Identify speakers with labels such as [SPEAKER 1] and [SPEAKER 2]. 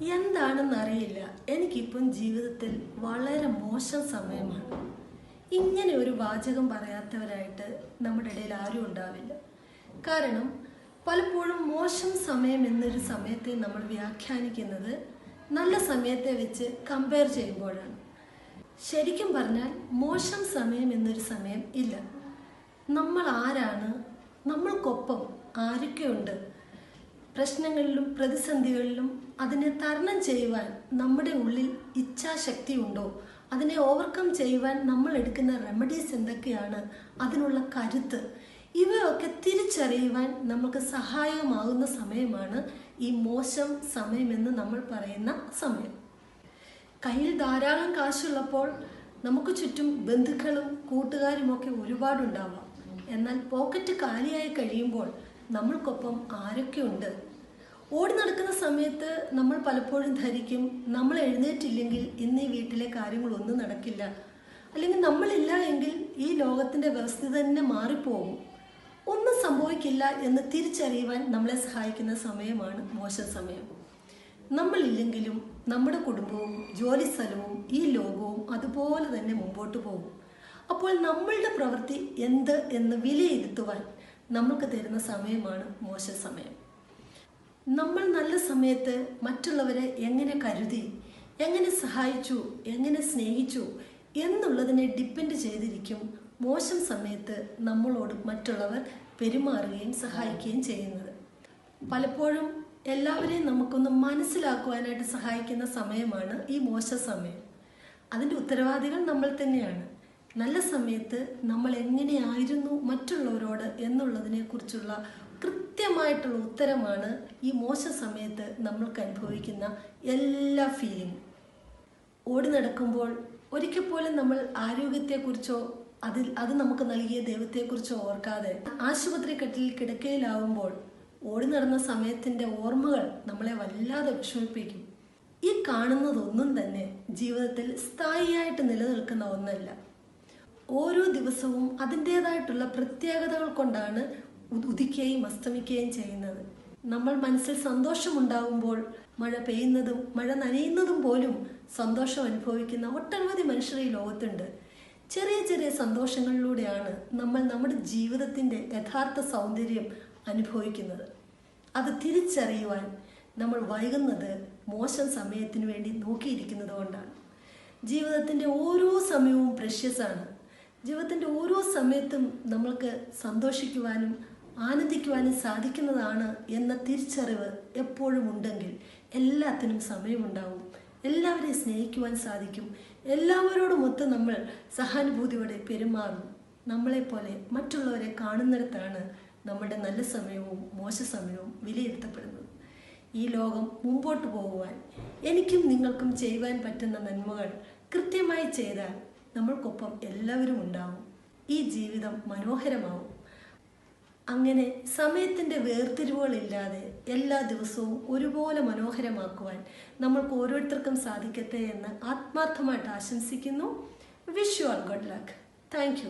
[SPEAKER 1] എന്താണെന്ന് അറിയില്ല എനിക്കിപ്പം ജീവിതത്തിൽ വളരെ മോശം സമയമാണ്. ഇങ്ങനെ ഒരു വാചകം പറയാത്തവരായിട്ട് നമ്മുടെ ഇടയിൽ ആരും ഉണ്ടാവില്ല. കാരണം പലപ്പോഴും മോശം സമയം എന്നൊരു സമയത്തെ നമ്മൾ വ്യാഖ്യാനിക്കുന്നത് നല്ല സമയത്തെ വെച്ച് കമ്പയർ ചെയ്യുമ്പോഴാണ്. ശരിക്കും പറഞ്ഞാൽ മോശം സമയം എന്നൊരു സമയം ഇല്ല. നമ്മൾ ആരാണ്? നമ്മൾക്കൊപ്പം ആരൊക്കെയുണ്ട്? പ്രശ്നങ്ങളിലും പ്രതിസന്ധികളിലും അതിനെ തരണം ചെയ്യുവാൻ നമ്മുടെ ഉള്ളിൽ ഇച്ഛാശക്തി ഉണ്ടോ? അതിനെ ഓവർകം ചെയ്യുവാൻ നമ്മൾ എടുക്കുന്ന റെമഡീസ് എന്തൊക്കെയാണ്? അതിനുള്ള കരുത്ത്. ഇവയൊക്കെ തിരിച്ചറിയുവാൻ നമുക്ക് സഹായമാകുന്ന സമയമാണ് ഈ മോശം സമയമെന്ന് നമ്മൾ പറയുന്ന സമയം. കയ്യിൽ ധാരാളം കാശുള്ളപ്പോൾ നമുക്ക് ചുറ്റും ബന്ധുക്കളും കൂട്ടുകാരുമൊക്കെ ഒരുപാടുണ്ടാവാം. എന്നാൽ പോക്കറ്റ് കാലിയായി കഴിയുമ്പോൾ നമ്മൾക്കൊപ്പം ആരൊക്കെയുണ്ട്? ഓടി നടക്കുന്ന സമയത്ത് നമ്മൾ പലപ്പോഴും ധരിക്കും നമ്മൾ എഴുന്നേറ്റില്ലെങ്കിൽ ഇന്ന് ഈ വീട്ടിലെ കാര്യങ്ങളൊന്നും നടക്കില്ല. അല്ലെങ്കിൽ നമ്മളില്ല എങ്കിൽ ഈ ലോകത്തിന്റെ വ്യവസ്ഥ തന്നെ മാറിപ്പോകും ഒന്നും സംഭവിക്കില്ല എന്ന് തിരിച്ചറിയുവാൻ നമ്മളെ സഹായിക്കുന്ന സമയമാണ് മോശം സമയം. നമ്മളില്ലെങ്കിലും നമ്മുടെ കുടുംബവും ജോലി സ്ഥലവും ഈ ലോകവും അതുപോലെ തന്നെ മുമ്പോട്ട് പോകും. അപ്പോൾ നമ്മളുടെ പ്രവൃത്തി എന്ത് എന്ന് വിലയിരുത്തുവാൻ നമ്മൾക്ക് തരുന്ന സമയമാണ് മോശ സമയം. നമ്മൾ നല്ല സമയത്ത് മറ്റുള്ളവരെ എങ്ങനെ കരുതി എങ്ങനെ സഹായിച്ചു എങ്ങനെ സ്നേഹിച്ചു എന്നുള്ളതിനെ ഡിപ്പെൻഡ് ചെയ്തിരിക്കും മോശം സമയത്ത് നമ്മളോട് മറ്റുള്ളവർ പെരുമാറുകയും സഹായിക്കുകയും ചെയ്യുന്നത്. പലപ്പോഴും എല്ലാവരെയും നമുക്കൊന്ന് മനസ്സിലാക്കുവാനായിട്ട് സഹായിക്കുന്ന സമയമാണ് ഈ മോശ സമയം. അതിന്റെ ഉത്തരവാദികൾ നമ്മൾ തന്നെയാണ്. നല്ല സമയത്ത് നമ്മൾ എങ്ങനെയായിരുന്നു മറ്റുള്ളവരോട് എന്നുള്ളതിനെ കുറിച്ചുള്ള കൃത്യമായിട്ടുള്ള ഉത്തരമാണ് ഈ മോശ സമയത്ത് നമ്മൾക്ക് അനുഭവിക്കുന്ന എല്ലാ ഫീലിംഗ് ഓടി നടക്കുമ്പോൾ ഒരിക്കൽ പോലും നമ്മൾ ആരോഗ്യത്തെക്കുറിച്ചോ അതിൽ അത് നമുക്ക് നൽകിയ ദൈവത്തെക്കുറിച്ചോ ഓർക്കാതെ ആശുപത്രി കെട്ടിൽ കിടക്കയിലാവുമ്പോൾ ഓടി നടന്ന സമയത്തിന്റെ ഓർമ്മകൾ നമ്മളെ വല്ലാതെ വിഷമിപ്പിക്കും. ഈ കാണുന്നതൊന്നും തന്നെ ജീവിതത്തിൽ സ്ഥായിയായിട്ട് നിലനിൽക്കുന്ന ഒന്നല്ല. ഓരോ ദിവസവും അതിന്റെതായിട്ടുള്ള പ്രത്യേകതകൾ കൊണ്ടാണ് ഉദിക്കുകയും അസ്തമിക്കുകയും ചെയ്യുന്നത്. നമ്മൾ മനസ്സിൽ സന്തോഷമുണ്ടാകുമ്പോൾ മഴ പെയ്യുന്നതും മഴ നനയുന്നതും പോലും സന്തോഷം അനുഭവിക്കുന്ന ഒട്ടനവധി മനുഷ്യർ ഈ ലോകത്തുണ്ട്. ചെറിയ ചെറിയ സന്തോഷങ്ങളിലൂടെയാണ് നമ്മൾ നമ്മുടെ ജീവിതത്തിന്റെ യഥാർത്ഥ സൗന്ദര്യം അനുഭവിക്കുന്നത്. അത് തിരിച്ചറിയുവാൻ നമ്മൾ വൈകുന്നത് മോശം സമയത്തിന് വേണ്ടി നോക്കിയിരിക്കുന്നത് കൊണ്ടാണ്. ജീവിതത്തിന്റെ ഓരോ സമയവും പ്രഷ്യസാണ് ജീവിതത്തിന്റെ ഓരോ സമയത്തും നമ്മൾക്ക് സന്തോഷിക്കുവാനും ആനന്ദിക്കുവാനും സാധിക്കുന്നതാണ് എന്ന തിരിച്ചറിവ് എപ്പോഴും ഉണ്ടെങ്കിൽ എല്ലാത്തിനും സമയമുണ്ടാവും. എല്ലാവരെയും സ്നേഹിക്കുവാൻ സാധിക്കും. എല്ലാവരോടുമൊത്ത് നമ്മൾ സഹാനുഭൂതിയോടെ പെരുമാറും. നമ്മളെപ്പോലെ മറ്റുള്ളവരെ കാണുന്നിടത്താണ് നമ്മുടെ നല്ല സമയവും മോശ സമയവും വിലയിരുത്തപ്പെടുന്നത്. ഈ ലോകം മുമ്പോട്ട് പോകുവാൻ എനിക്കും നിങ്ങൾക്കും ചെയ്യുവാൻ പറ്റുന്ന നന്മകൾ കൃത്യമായി ചെയ്താൽ നമ്മൾക്കൊപ്പം എല്ലാവരും ഉണ്ടാവും. ഈ ജീവിതം മനോഹരമാവും. അങ്ങനെ സമയത്തിന്റെ വേർതിരിവുകളില്ലാതെ എല്ലാ ദിവസവും ഒരുപോലെ മനോഹരമാക്കുവാൻ നമ്മൾക്ക് ഓരോരുത്തർക്കും സാധിക്കട്ടെ എന്ന് ആത്മാർത്ഥമായിട്ട് ആശംസിക്കുന്നു. Wish you all good luck thank